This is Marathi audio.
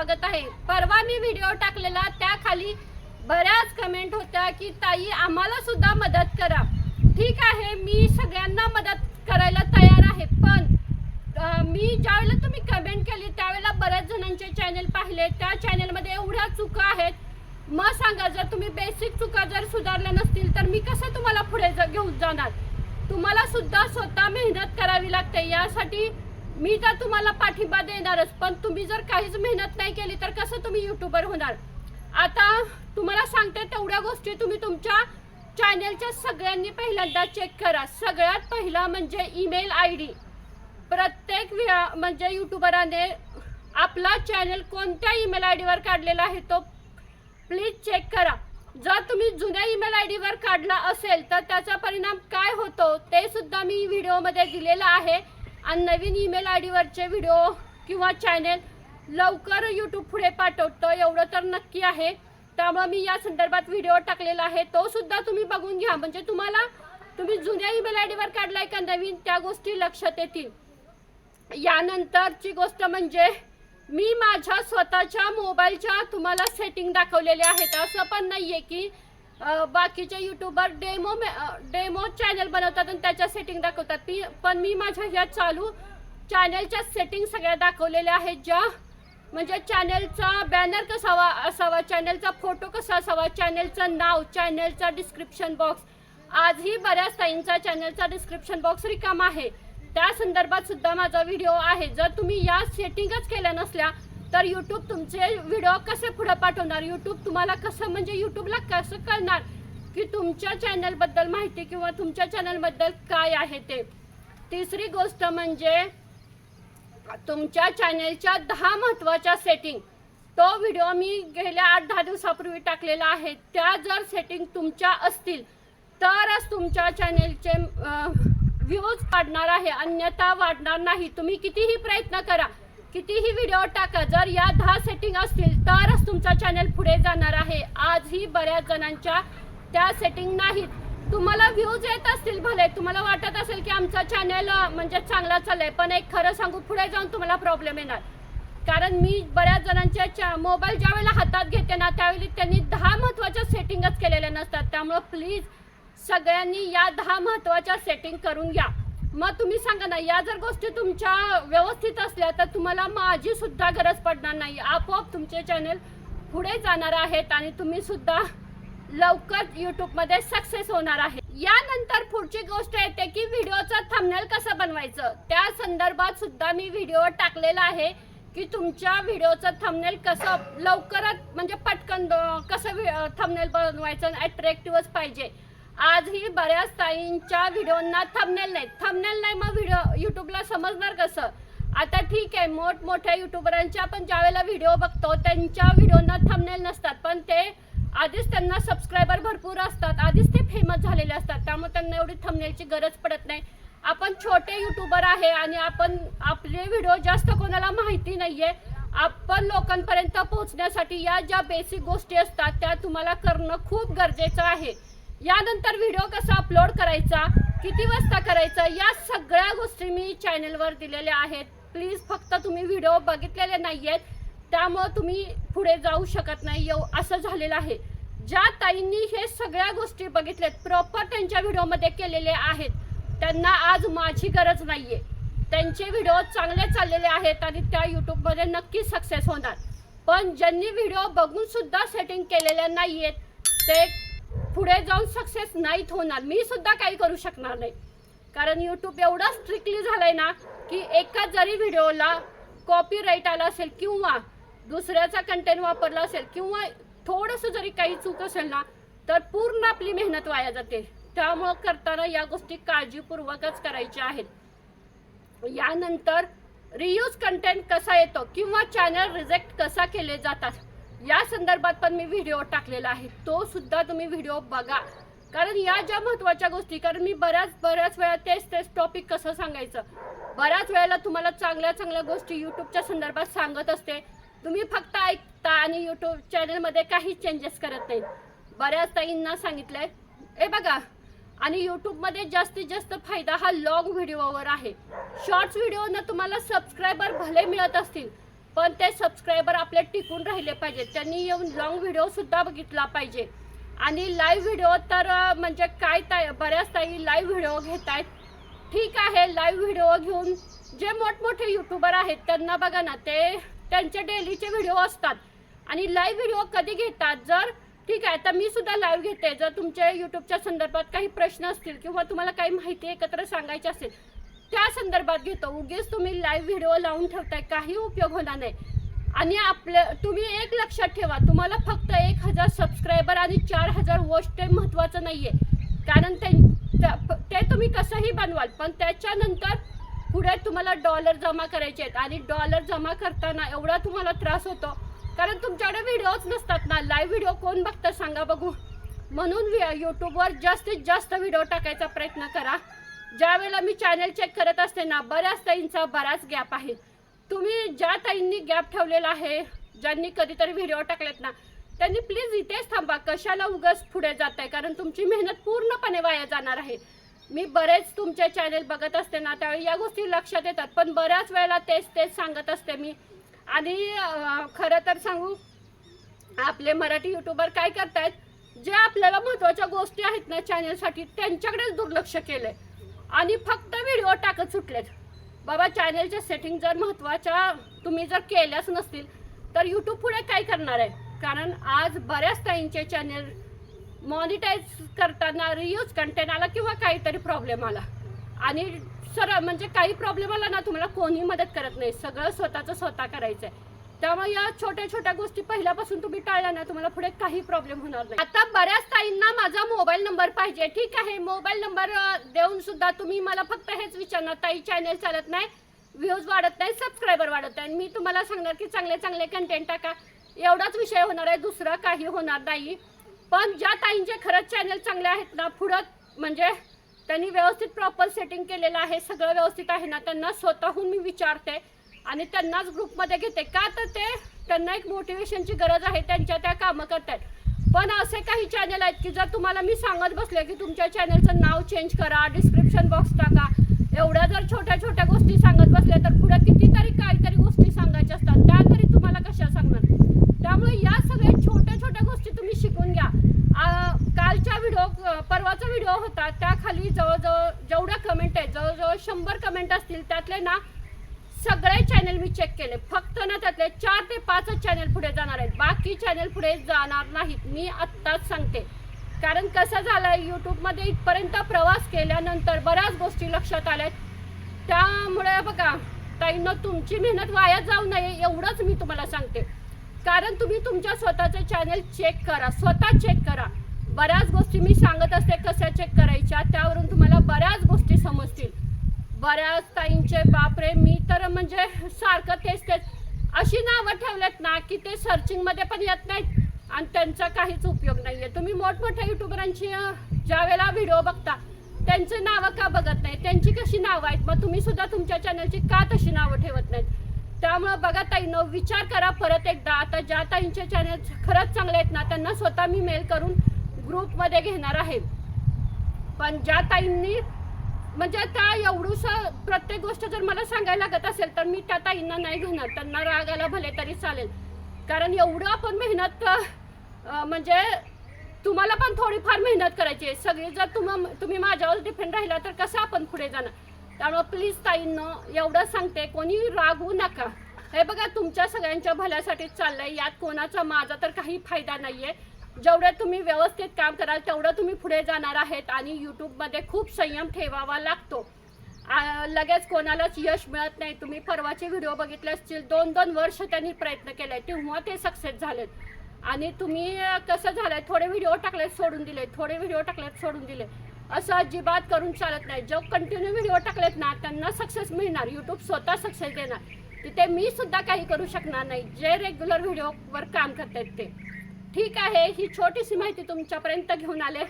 स्वागत आहे. परवा मी व्हिडिओ टाकलेला त्या खाली बऱ्याच कमेंट होत्या की ताई आम्हाला सुद्धा मदत करा. ठीक आहे मी सगळ्यांना मदत करायला तयार आहे पण मी ज्यावेळेला तुम्ही कमेंट केली त्यावेळेला बऱ्याच जणांचे चॅनल पाहिले. त्या चॅनलमध्ये एवढ्या चुका आहेत. मग सांगा जर तुम्ही बेसिक चुका जर सुधारल्या नसतील तर मी कसं तुम्हाला पुढे घेऊन जाणार? तुम्हाला सुद्धा स्वतः मेहनत करावी लागते. यासाठी मी तर तुम्हाला पाठिंबा देणारच पण तुम्ही जर काहीच मेहनत नाही केली तर कसं तुम्ही युट्यूबर होणार? आता तुम्हाला सांगते तेवढ्या गोष्टी तुम्ही तुमच्या चॅनेलच्या सगळ्यांनी पहिल्यांदा चेक करा. सगळ्यात पहिला म्हणजे ईमेल आय डी प्रत्येक वेळा म्हणजे युट्यूबराने आपला चॅनल कोणत्या ईमेल आय डीवर काढलेला आहे तो प्लीज चेक करा. जर तुम्ही जुन्या ईमेल आय डीवर काढला असेल तर त्याचा परिणाम काय होतो ते सुद्धा मी व्हिडिओमध्ये दिलेलं आहे. आणि नवीन ईमेल आय डीवरचे व्हिडिओ किंवा चॅनेल लवकर यूट्यूब पुढे पाठवतो एवढं तर नक्की आहे. त्यामुळे मी या संदर्भात व्हिडिओ टाकलेला आहे. तो सुद्धा तुम्ही बघून घ्या. म्हणजे तुम्हाला तुम्ही जुन्या ईमेल आय डीवर काढलाय का नवीन त्या गोष्टी लक्षात येतील. यानंतरची गोष्ट म्हणजे मी माझ्या स्वतःच्या मोबाईलच्या तुम्हाला सेटिंग दाखवलेले आहेत. असं पण नाही आहे की बाकीचे युट्यूबर डेमो डेमो चॅनल बनवतात आणि त्याच्या सेटिंग दाखवतात. ती पण मी माझ्या ह्या चालू चॅनलच्या सेटिंग सगळ्या दाखवलेल्या आहेत ज्या म्हणजे चॅनलचा बॅनर कसा हवा असावा चॅनलचा फोटो कसा असावा चॅनलचं नाव चॅनलचा डिस्क्रिप्शन बॉक्स आजही बऱ्याच ताईंचा चॅनलचा डिस्क्रिप्शन बॉक्स रिकाम आहे. त्या संदर्भात सुद्धा माझा व्हिडिओ आहे. जर तुम्ही या सेटिंगच केल्या नसल्या तर यूट्यूब तुमचे व्हिडिओ कसे पुढे पाठवणार? यूट्यूब तुम्हाला कसं म्हणजे यूट्यूबला कसं कळणार की तुमच्या चॅनलबद्दल माहिती किंवा तुमच्या चॅनलबद्दल काय आहे ते? तिसरी गोष्ट म्हणजे तुमच्या चॅनलच्या दहा महत्त्वाच्या सेटिंग तो व्हिडिओ मी गेल्या आठ दहा दिवसापूर्वी टाकलेला आहे. त्या जर सेटिंग तुमच्या असतील तरच तुमच्या चॅनेलचे व्ह्यूज वाढणार आहे. अन्यथा वाढणार नाही. तुम्ही कितीही प्रयत्न करा कितीही व्हिडिओ टाका जर या दहा सेटिंग असतील तरच तुमचा चॅनल पुढे जाणार आहे. आजही बऱ्याच जणांच्या त्या सेटिंग नाहीत. तुम्हाला व्ह्यूज येत असतील भले. तुम्हाला वाटत असेल की आमचा चॅनल म्हणजे चांगला चाललाय पण एक खरं सांगू पुढे जाऊन तुम्हाला प्रॉब्लेम येणार. कारण मी बऱ्याच जणांच्या मोबाईल ज्या वेळेला हातात घेते ना त्यावेळी त्यांनी दहा महत्त्वाच्या सेटिंगच केलेल्या नसतात. त्यामुळं प्लीज सगळ्यांनी या दहा महत्त्वाच्या सेटिंग करून घ्या. मग तुम्ही सांगा ना या जर गोष्टी तुमच्या व्यवस्थित असल्या तर तुम्हाला माझी सुद्धा गरज पडणार नाही. आपोआप तुमचे चॅनल पुढे जाणार आहेत आणि तुम्ही सुद्धा लवकर यूट्यूबमध्ये सक्सेस होणार आहे. यानंतर पुढची गोष्ट येते की व्हिडिओचं थंबनेल कसं बनवायचं? त्या संदर्भात सुद्धा मी व्हिडिओ टाकलेला आहे की तुमच्या व्हिडिओचं थंबनेल कसं लवकरच म्हणजे पटकन कसं थंबनेल बनवायचं अट्रॅक्टिव्हच पाहिजे. आजही बऱ्याच ताईंच्या व्हिडिओंना थंबनेल नाही. थंबनेल नाही मग व्हिडिओ यूट्यूबला समजणार कसं? आता ठीक आहे मोठमोठ्या युट्यूबरांच्या आपण ज्यावेळेला व्हिडिओ बघतो त्यांच्या व्हिडिओना थंबनेल नसतात. पण ते आधीच त्यांना सबस्क्रायबर भरपूर असतात. आधीच ते फेमस झालेले असतात. त्यामुळे त्यांना एवढी थंबनेलची गरज पडत नाही. आपण छोटे युट्यूबर आहे आणि आपण आपले व्हिडिओ जास्त कोणाला माहिती नाही आहे आपण लोकांपर्यंत पोहोचण्यासाठी या ज्या बेसिक गोष्टी असतात त्या तुम्हाला करणं खूप गरजेचं आहे. यानंतर व्हिडिओ कसा अपलोड करायचा किती वाजता करायचा या सगळ्या गोष्टी मी चॅनलवर दिलेल्या आहेत. प्लीज फक्त तुम्ही व्हिडिओ बघितलेले नाही आहेत त्यामुळं तुम्ही पुढे जाऊ शकत नाही येऊ असं झालेलं आहे. ज्या ताईंनी हे सगळ्या गोष्टी बघितल्यात प्रॉपर त्यांच्या व्हिडिओमध्ये केलेले आहेत. त्यांना आज माझी गरज नाही आहे त्यांचे व्हिडिओ चांगले चाललेले आहेत आणि त्या यूट्यूबमध्ये नक्की सक्सेस होणार. पण ज्यांनी व्हिडिओ बघूनसुद्धा सेटिंग केलेल्या नाही आहेत ते पुढे जाऊन सक्सेस नाहीत होणार. मी सुद्धा काही करू शकणार नाही. कारण यूट्यूब एवढं स्ट्रिक्टली झालंय ना की एका जरी व्हिडिओला कॉपी राईट आला असेल किंवा दुसऱ्याचा कंटेंट वापरला असेल किंवा थोडंसं जरी काही चूक असेल ना तर पूर्ण आपली मेहनत वाया जाते. त्यामुळं करताना या गोष्टी काळजीपूर्वकच करायच्या आहेत. यानंतर रियूज कंटेंट कसा येतो किंवा चॅनल रिजेक्ट कसा केले जातात? या संदर्भात पण मी व्हिडिओ टाकलेला आहे. तो सुद्धा तुम्ही व्हिडिओ बघा. कारण या ज्या महत्त्वाच्या गोष्टी कारण मी बऱ्याच बऱ्याच वेळा तेच तेच टॉपिक कसं सांगायचं? बऱ्याच वेळेला तुम्हाला चांगल्या चांगल्या गोष्टी यूट्यूबच्या संदर्भात सांगत असते. तुम्ही फक्त ऐकता आणि यूट्यूब चॅनलमध्ये काही चेंजेस करत नाही बऱ्याच ताईंना सांगितलंय. ए बघा आणि यूट्यूबमध्ये जास्तीत जास्त फायदा हा लॉंग व्हिडिओवर आहे. शॉर्ट्स व्हिडिओनं तुम्हाला सबस्क्रायबर भले मिळत असतील पण ते सबस्क्रायबर आपले टिकून राहिले पाहिजेत. त्यांनी येऊन लॉंग व्हिडिओसुद्धा बघितला पाहिजे. आणि लाईव्ह व्हिडिओ तर म्हणजे काय ताई बऱ्याच ताई लाईव्ह व्हिडिओ घेत आहेत ठीक आहे लाईव्ह व्हिडिओ घेऊन जे मोठमोठे यूट्यूबर आहेत त्यांना बघा ना ते त्यांचे डेलीचे व्हिडिओ असतात. आणि लाईव्ह व्हिडिओ कधी घेतात? जर ठीक आहे तर मी सुद्धा लाईव्ह घेते. जर तुमच्या यूट्यूबच्या संदर्भात काही प्रश्न असतील किंवा तुम्हाला काही माहिती एकत्र सांगायची असेल त्या संदर्भात घेतो. उगीच तुम्ही लाईव्ह व्हिडिओ लावून ठेवताय काही उपयोग होणार नाही. आणि आपलं तुम्ही एक लक्षात ठेवा तुम्हाला फक्त एक हजार सबस्क्रायबर आणि चार हजार वॉच टाईम महत्त्वाचं नाही आहे कारण ते त्या- ते तुम्ही कसंही बनवाल पण त्याच्यानंतर पुढे तुम्हाला डॉलर जमा करायचे आहेत. आणि डॉलर जमा करताना एवढा तुम्हाला त्रास होतो. कारण तुमच्याकडे व्हिडिओच नसतात ना. लाईव्ह व्हिडिओ कोण बघतं? सांगा बघू. म्हणून यूट्यूबवर जास्तीत जास्त व्हिडिओ टाकायचा प्रयत्न करा. ज्या वेळेला मी चॅनल चेक करत असते ना बऱ्याच ताईंचा बराच गॅप आहे. तुम्ही ज्या ताईंनी गॅप ठेवलेला आहे ज्यांनी कधीतरी व्हिडिओ टाकलेत ना त्यांनी प्लीज इथेच थांबा. कशाला उगाच पुढे जात आहे कारण तुमची मेहनत पूर्णपणे वाया जाणार आहे. मी बरेच तुमचे चॅनेल बघत असते ना त्यावेळी या गोष्टी लक्षात येतात. पण बऱ्याच वेळेला तेच तेच सांगत असते मी. आणि खरं तर सांगू आपले मराठी युट्यूबर काय करतायत? जे आपल्याला महत्त्वाच्या गोष्टी आहेत ना चॅनेलसाठी त्यांच्याकडेच दुर्लक्ष केलं आहे आणि फक्त व्हिडिओ टाकत सुटलेत. बाबा चॅनेलच्या सेटिंग जर महत्त्वाच्या तुम्ही जर केल्याच नसतील तर यूट्यूब पुढे काय करणार आहे? कारण आज बऱ्याच ताईंचे चॅनेल मॉनिटाईज करताना रियूज कंटेंट आला किंवा काहीतरी प्रॉब्लेम आला. आणि सर म्हणजे काही प्रॉब्लेम आला ना तुम्हाला कोणी मदत करत नाही. सगळं स्वतःचं स्वतः करायचं आहे त्यामुळे या छोट्या छोट्या गोष्टी पहिल्यापासून तुम्ही टाळल्या ना तुम्हाला पुढे काही प्रॉब्लेम होणार नाही. आता बऱ्याच ताईंना माझा मोबाईल नंबर पाहिजे. ठीक आहे मोबाईल नंबर देऊन सुद्धा तुम्ही मला फक्त हेच विचारणार ताई चॅनेल चालत नाही व्ह्यूज वाढत नाही सबस्क्रायबर वाढत नाही. मी तुम्हाला सांगणार की चांगले चांगले कंटेंट टाका. एवढाच विषय होणार आहे दुसरा काही होणार नाही. पण ज्या ताईंचे खरंच चॅनल चांगले आहेत ना पुढं म्हणजे त्यांनी व्यवस्थित प्रॉपर सेटिंग केलेलं आहे सगळं व्यवस्थित आहे ना त्यांना स्वतःहून मी विचारते. आणि त्यांनाच ग्रुपमध्ये घेते. का तर ते त्यांना एक मोटिवेशनची गरज आहे त्यांच्या त्या कामं करतात पण असे काही चॅनल आहेत की जर तुम्हाला मी सांगत बसले की तुमच्या चॅनलचं नाव चेंज करा डिस्क्रिप्शन बॉक्स टाका एवढ्या जर छोट्या छोट्या गोष्टी सांगत बसल्या तर पुढे कितीतरी काहीतरी गोष्टी सांगायच्या असतात. त्या तरी तुम्हाला कशा सांगणार? त्यामुळे या सगळ्या छोट्या छोट्या गोष्टी तुम्ही शिकून घ्या. कालच्या व्हिडिओ परवाचा व्हिडिओ होता. त्याखाली जवळजवळ जेवढ्या कमेंट आहेत जवळजवळ शंभर कमेंट असतील त्यातले ना सगळे चॅनल मी चेक केले. फक्त ना त्यातले चार ते पाचच चॅनल पुढे जाणार आहेत. बाकी चॅनल पुढे जाणार नाहीत. मी आत्ताच सांगते. कारण कसं झालं यूट्यूबमध्ये इथपर्यंत प्रवास केल्यानंतर बऱ्याच गोष्टी लक्षात आल्यात. त्यामुळे बघा ताईनं तुमची मेहनत वाया जाऊ नये एवढंच मी तुम्हाला सांगते. कारण तुम्ही तुमच्या स्वतःचे चॅनल चेक करा. स्वतः चेक करा. बऱ्याच गोष्टी मी सांगत असते कशा चेक करायच्या त्यावरून तुम्हाला बऱ्याच गोष्टी समजतील. बऱ्याच ताईंचे बापरे मी तर म्हणजे सारखं तेच तेच. अशी नावं ठेवलेत ना की ते सर्चिंगमध्ये पण येत नाहीत आणि त्यांचा काहीच उपयोग नाही आहे तुम्ही मोठमोठ्या युट्यूबरांची ज्या वेळेला व्हिडिओ बघता त्यांचे नावं का बघत नाही त्यांची कशी नावं आहेत? मग तुम्ही सुद्धा तुमच्या चॅनलची का तशी नावं ठेवत नाहीत? त्यामुळं बघा ताईनं विचार करा परत एकदा. आता ज्या ताईंचे चॅनल खरंच चांगले आहेत ना त्यांना स्वतः मी मेल करून ग्रुपमध्ये घेणार आहे. पण ज्या ताईंनी म्हणजे आता एवढूस प्रत्येक गोष्ट जर मला सांगायला लागत असेल तर मी त्या ताईंना नाही घेणार. त्यांना रागाला भले तरी चालेल. कारण एवढं आपण मेहनत म्हणजे तुम्हाला पण थोडीफार मेहनत करायची आहे. सगळी जर तुम तुम्ही माझ्यावर डिपेंड राहिला तर कसं आपण पुढे जाणार? त्यामुळं प्लीज ताईंनं एवढं सांगते कोणी रागवू नका. हे बघा तुमच्या सगळ्यांच्या भल्यासाठीच चाललंय. यात कोणाचा माझा तर काही फायदा नाही आहे जेवढं तुम्ही व्यवस्थित काम कराल तेवढं तुम्ही पुढे जाणार आहेत आणि यूट्यूबमध्ये खूप संयम ठेवावा लागतो. लगेच कोणालाच यश मिळत नाही. तुम्ही परवाचे व्हिडिओ बघितले असतील दोन दोन वर्ष त्यांनी प्रयत्न केले तेव्हा ते सक्सेस झालेत. आणि तुम्ही कसं झालं थोडे व्हिडिओ टाकले सोडून दिले थोडे व्हिडिओ टाकलेत सोडून दिले असं अजिबात करून चालत नाही. जो कंटिन्यू व्हिडिओ टाकलेत ना त्यांना सक्सेस मिळणार. यूट्यूब स्वतः सक्सेस देणार. तिथे मी सुद्धा काही करू शकणार नाही. जे रेग्युलर व्हिडिओवर काम करतायत ते. ठीक आहे ही छोटीशी माहिती तुमच्यापर्यंत घेऊन आले.